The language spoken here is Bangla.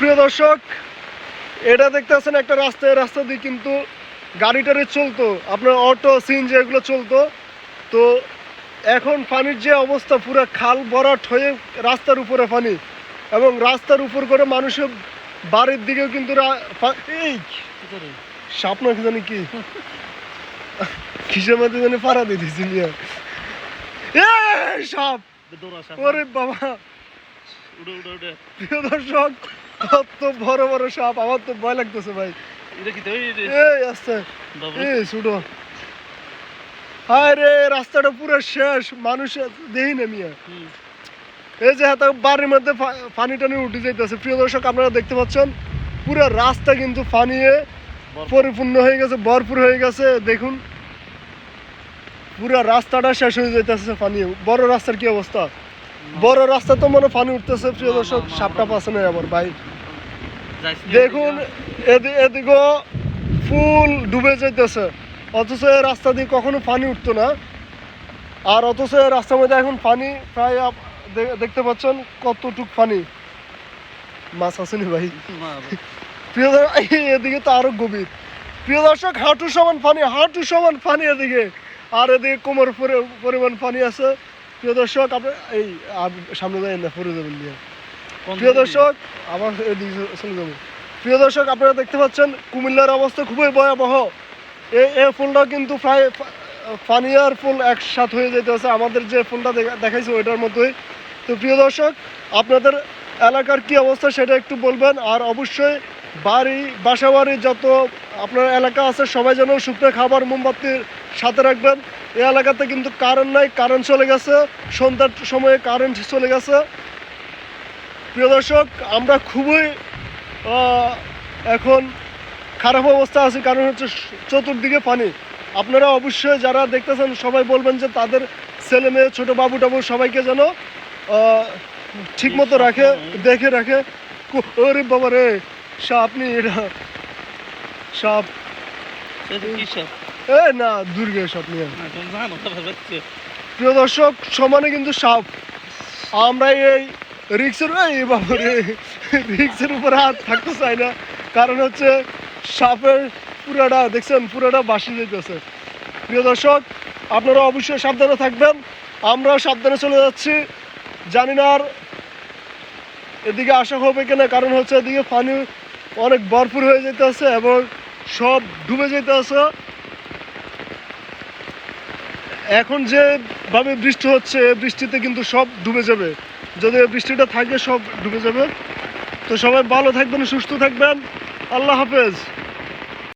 প্রিয় দর্শক। এটা দেখতেছেন একটা রাস্তা এই রাস্তা দিয়ে কিন্তু গাড়ি টাড়ি চলতো। আপনার অটো এগুলো চলতো। তো এখন পানির যে অবস্থা পুরো খাল ভরাট হয়ে রাস্তার উপরে পানি। এবং রাস্তার উপর করে মানুষের বাড়ির দিকেও কিন্তু এই! সাপ না কি জানি কি? কিসের মধ্যে জানি পাড়া দিয়ে দিয়েছি সাপ ওরে বাবা! প্রিয় দর্শক কত বড় বড় সাপ আমার তো ভয় লাগতেছে ভাই। এই আসছে। এই ছুটো হায় রে রাস্তাটা পুরো শেষ মানুষ দেখি না মিয়া এই যে হাতে বাড়ির মধ্যে পানি টানি উঠে যাইতেছে। প্রিয় দর্শক আপনারা দেখতে পাচ্ছেন পুরো রাস্তা কিন্তু পানিয়ে পরিপূর্ণ হয়ে গেছে ভরপুর হয়ে গেছে। দেখুন পুরো রাস্তাটা শেষ হয়ে যাইতেছে ফানিয়ে। বড় রাস্তার কি অবস্থা? বড় রাস্তা তো মনে পানি উঠতেছে প্রিয় দর্শক সাপটা। পাশে নেই আমার ভাই। দেখুন এদি- এদিকেও ফুল ডুবে যাইতেছে অথচ এই রাস্তা দিয়ে কখনো পানি উঠতো না। আর অথচ এই রাস্তার মধ্যে এখন পানি প্রায় দেখতে পাচ্ছেন কতটুক পানি। মাছ আসেনি ভাই? প্রিয় দর্শক, এদিকে তো আরও গভীর। প্রিয় দর্শক হাঁটু সমান পানি হাঁটু সমান পানি এদিকে। আর এদিকে কোমর পরি- পরিমাণ পানি আছে। প্রিয় দর্শক আপনি এই সামনে যাই না পরে যাবেন প্রিয় দর্শক আমার এদিকে চলে যাব। প্রিয় দর্শক আপনারা দেখতে পাচ্ছেন কুমিল্লার অবস্থা খুবই ভয়াবহ। এই এই ফুলটা কিন্তু প্রায় আর ফুল একসাথ হয়ে যেতে আছে আমাদের যে ফুলটা দেখাইছে ওইটার মতোই তো প্রিয় দর্শক আপনাদের এলাকার কি অবস্থা সেটা একটু বলবেন। আর অবশ্যই বাড়ি বাসা বাড়ি যত আপনার এলাকা আছে সবাই যেন শুকনো খাবার মোমবাতির সাথে রাখবেন। এই এলাকাতে কিন্তু কারেন্ট নাই কারেন্ট চলে গেছে, সন্ধ্যার সময়ে কারেন্ট চলে গেছে। প্রিয় দর্শক, আমরা খুবই এখন খারাপ অবস্থা আছে, কারণ হচ্ছে চতুর্দিকে পানি। আপনারা অবশ্যই যারা দেখতেছেন, সবাই বলবেন যে তাদের ছেলে মেয়ে, ছোটো বাবু টাবু সবাইকে যেন ঠিক মতো রাখে, দেখে রাখে। ওরে বাবা রে সাপ নি এটা। সাপ? এ না দুর্গে সাপ নিয়ে। প্রিয় দর্শক সমানে কিন্তু সাপ। আমরা এই রিক্সের বাবারে রিক্সের উপরে হাত থাকতে চাই না। কারণ হচ্ছে সাপের পুরাটা দেখছেন পুরাটা বাসি যেতেছে প্রিয় দর্শক আপনারা অবশ্যই সাবধানে থাকবেন। আমরাও সাবধানে চলে যাচ্ছি। জানি না আর এদিকে আসা হবে কিনা কারণ হচ্ছে এদিকে পানি অনেক ভরপুর হয়ে যেতে আছে এবং সব ডুবে যেতে আছে এখন যে ভাবে বৃষ্টি হচ্ছে বৃষ্টিতে কিন্তু সব ডুবে যাবে। যদি বৃষ্টিটা থাকে, সব ডুবে যাবে। তো সবাই ভালো থাকবেন, সুস্থ থাকবেন। আল্লাহ হাফেজ।